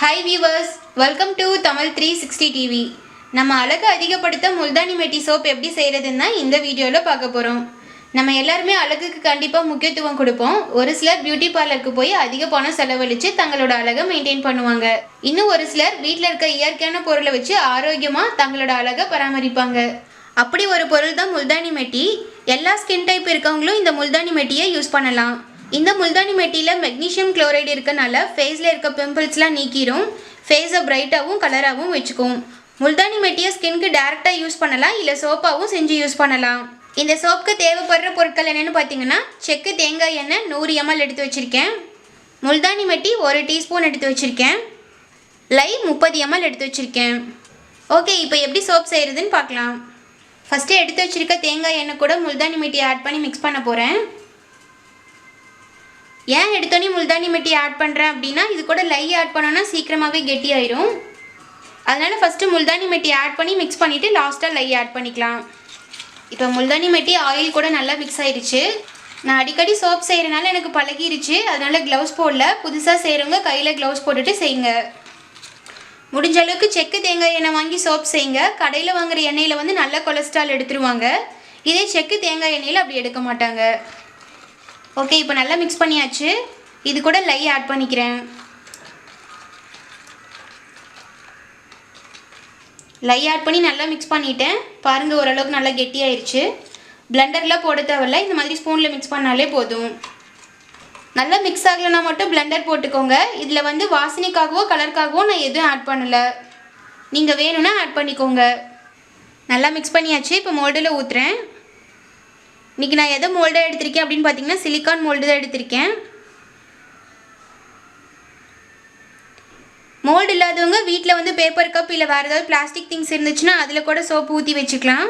Hi viewers welcome to Tamil three sixty TV நம்ம அழகு அதிகப்படுத்த முல்தானி மெட்டி சோப் எப்படி செய்கிறதுன்னா இந்த வீடியோவில் பார்க்க போகிறோம் நம்ம எல்லாருமே அழகுக்கு கண்டிப்பாக முக்கியத்துவம் கொடுப்போம். ஒரு சிலர் பியூட்டி பார்லருக்கு போய் அதிக பணம் செலவழித்து தங்களோட அழகை மெயின்டைன் பண்ணுவாங்க. இன்னும் ஒரு சிலர் வீட்டில் இருக்க இயற்கையான பொருளை வச்சு ஆரோக்கியமாக தங்களோட அழகை பராமரிப்பாங்க. அப்படி ஒரு பொருள் தான் முல்தானி மெட்டி. எல்லா ஸ்கின் டைப் இருக்கவங்களும் இந்த முல்தானி மெட்டியை யூஸ் பண்ணலாம். இந்த முல்தானி மெட்டியில் மெக்னீஷியம் குளோரைடு இருக்கனால ஃபேஸில் இருக்க பிம்பிள்ஸ்லாம் நீக்கிரும். ஃபேஸை பிரைட்டாகவும் கலராகவும் வச்சுக்கும். முல்தானி மெட்டியை ஸ்கின்க்கு டேரெக்டாக யூஸ் பண்ணலாம் இல்லை சோப்பாகவும் செஞ்சு யூஸ் பண்ணலாம். இந்த சோப்புக்கு தேவைப்படுற பொருட்கள் என்னென்னு பார்த்தீங்கன்னா செக்கு தேங்காய் எண்ணெய் நூறு எம்எல் எடுத்து வச்சுருக்கேன். முல்தானி மெட்டி ஒரு டீஸ்பூன் எடுத்து வச்சுருக்கேன். லை முப்பது எம்எல் எடுத்து வச்சுருக்கேன். ஓகே இப்போ எப்படி சோப் செய்கிறதுன்னு பார்க்கலாம் ஃபஸ்ட்டு எடுத்து வச்சுருக்க தேங்காய் எண்ணெய் கூட முல்தானி மெட்டி ஆட் பண்ணி மிக்ஸ் பண்ண போகிறேன் ஏன் எடுத்தோன்னே முல்தானி மெட்டி ஆட் பண்ணுறேன் அப்படின்னா இது கூட லை ஆட் பண்ணோன்னா சீக்கிரமாகவே கெட்டியாயிரும் அதனால் ஃபஸ்ட்டு முல்தானி மெட்டி ஆட் பண்ணி மிக்ஸ் பண்ணிவிட்டு லாஸ்ட்டாக லை ஆட் பண்ணிக்கலாம். இப்போ முல்தானி மெட்டி ஆயில் கூட நல்லா மிக்ஸ் ஆயிடுச்சு நான் அடிக்கடி சோப் செய்கிறனால எனக்கு பழகிருச்சு. அதனால் க்ளவுஸ் போடல. புதுசாக செய்கிறவங்க கையில் க்ளவுஸ் போட்டுட்டு செய்யுங்க. முடிஞ்ச அளவுக்கு செக்கு தேங்காய் எண்ணெய் வாங்கி சோப் செய்யுங்க. கடையில் வாங்குகிற எண்ணெயில் வந்து நல்ல கொலஸ்ட்ரால் எடுத்துருவாங்க. இதே செக்கு தேங்காய் எண்ணெயில் அப்படி எடுக்க மாட்டாங்க. ஓகே இப்போ நல்லா மிக்ஸ் பண்ணியாச்சு. இது கூட லை ஆட் பண்ணிக்கிறேன். லை ஆட் பண்ணி நல்லா மிக்ஸ் பண்ணிட்டேன். பாருங்கள் ஓரளவுக்கு நல்லா கெட்டியாயிருச்சு. பிளெண்டரில் போட தேவையில்ல. இந்த மாதிரி ஸ்பூனில் மிக்ஸ் பண்ணாலே போதும். நல்லா மிக்ஸ் ஆகலைன்னா மட்டும் பிளெண்டர் போட்டுக்கோங்க. இதில் வந்து வாசனைக்காகவோ கலருக்காகவோ நான் எதுவும் ஆட் பண்ணலை. நீங்கள் வேணும்னா ஆட் பண்ணிக்கோங்க. நல்லா மிக்ஸ் பண்ணியாச்சு. இப்போ மோல்டில் ஊற்றுறேன் இன்றைக்கி நான் எதை மோல்டாக எடுத்திருக்கேன் அப்படின்னு பார்த்தீங்கன்னா சிலிக்கான் மோல்டு தான் எடுத்திருக்கேன். மோல்டு இல்லாதவங்க வீட்டில் வந்து பேப்பர் கப் இல்லை வேறு ஏதாவது பிளாஸ்டிக் திங்ஸ் இருந்துச்சுன்னா அதில் கூட சோப்பு ஊற்றி வச்சுக்கலாம்.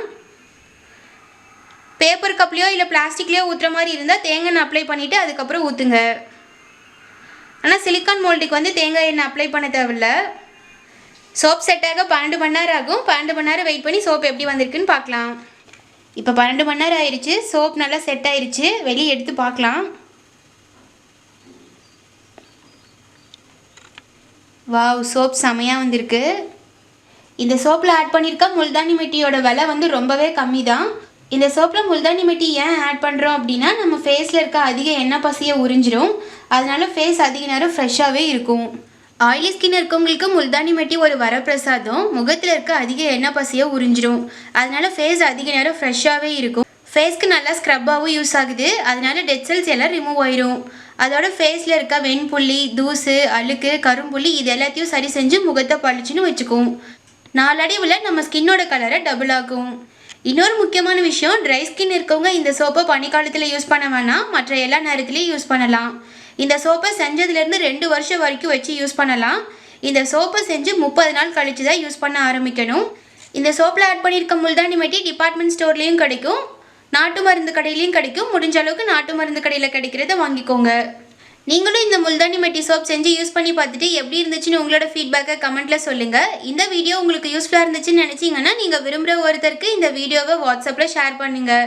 பேப்பர் கப்லேயோ இல்லை பிளாஸ்டிக்லேயோ ஊற்றுற மாதிரி இருந்தால் தேங்காய் எண்ணெய் அப்ளை பண்ணிவிட்டு அதுக்கப்புறம் ஊற்றுங்க ஆனால் சிலிக்கான் மோல்டுக்கு வந்து தேங்காய் எண்ணெய் அப்ளை பண்ண தேவையில்ல. சோப் செட்டாக பன்னெண்டு மணி நேரம் ஆகும். பன்னெண்டு மணி நேரம் வெயிட் பண்ணி சோப் எப்படி வந்திருக்குன்னு பார்க்கலாம். இப்போ பன்னெண்டு மணி நேரம் ஆயிடுச்சு சோப் நல்லா செட் ஆயிடுச்சு வெளியே எடுத்து பார்க்கலாம். வாவ் சோப் செமையாக வந்திருக்கு. இந்த சோப்பில் ஆட் பண்ணியிருக்க முல்தானி மெட்டியோட விலை வந்து ரொம்பவே கம்மி தான் இந்த சோப்பில் முல்தானி மெட்டி ஏன் ஆட் பண்ணுறோம் அப்படின்னா நம்ம ஃபேஸில் இருக்க அதிக எண்ணெய் பசியை உறிஞ்சிரும். அதனால ஃபேஸ் அதிக நேரம் ஃப்ரெஷ்ஷாகவே இருக்கும். ஆயிலி ஸ்கின் இருக்கவங்களுக்கு முல்தானி மெட்டி ஒரு வரப்பிரசாதம். முகத்தில் இருக்க அதிக எண்ணெய் பசியை உறிஞ்சிரும். அதனால ஃபேஸ் அதிக நேரம் ஃப்ரெஷ்ஷாகவே இருக்கும். ஃபேஸ்க்கு நல்லா ஸ்க்ரப்பாகவும் யூஸ் ஆகுது. அதனால டெட் செல்ஸ் எல்லாம் ரிமூவ் ஆயிரும். அதோட ஃபேஸில் இருக்க வெண்புள்ளி தூசு அழுக்கு கரும்புள்ளி இது எல்லாத்தையும் சரி செஞ்சு முகத்தை பளிச்சுன்னு வச்சுக்கும். நாளடைவில் நம்ம ஸ்கின்னோட கலரை டபுள் ஆகும் இன்னொரு முக்கியமான விஷயம் ட்ரை ஸ்கின் இருக்கவங்க இந்த சோப்பை பனிக்காலத்தில் யூஸ் பண்ண வேணாம். மற்ற எல்லா நேரத்துலையும் யூஸ் பண்ணலாம். இந்த சோப்பை செஞ்சதுலேருந்து ரெண்டு வருஷம் வரைக்கும் வச்சு யூஸ் பண்ணலாம். இந்த சோப்பை செஞ்சு முப்பது நாள் கழித்து தான் யூஸ் பண்ண ஆரம்பிக்கணும். இந்த சோப்பில் ஆட் பண்ணியிருக்க முல்தானி மட்டி டிபார்ட்மெண்ட் ஸ்டோர்லேயும் கிடைக்கும். நாட்டு மருந்து கடையிலையும் கிடைக்கும். முடிஞ்ச அளவுக்கு நாட்டு மருந்து கடையில் கிடைக்கிறத வாங்கிக்கோங்க. நீங்களும் இந்த முல்தானி மெட்டி சோப் செஞ்சு யூஸ் பண்ணி பார்த்துட்டு எப்படி இருந்துச்சுன்னு உங்களோட ஃபீட்பேக்கை கமெண்ட்டில் சொல்லுங்கள் இந்த வீடியோ உங்களுக்கு யூஸ்ஃபுல்லாக இருந்துச்சுன்னு நினச்சிங்கன்னா நீங்கள் விரும்புகிற ஒருத்தருக்கு இந்த வீடியோவை வாட்ஸ்அப்பில் ஷேர் பண்ணுங்கள்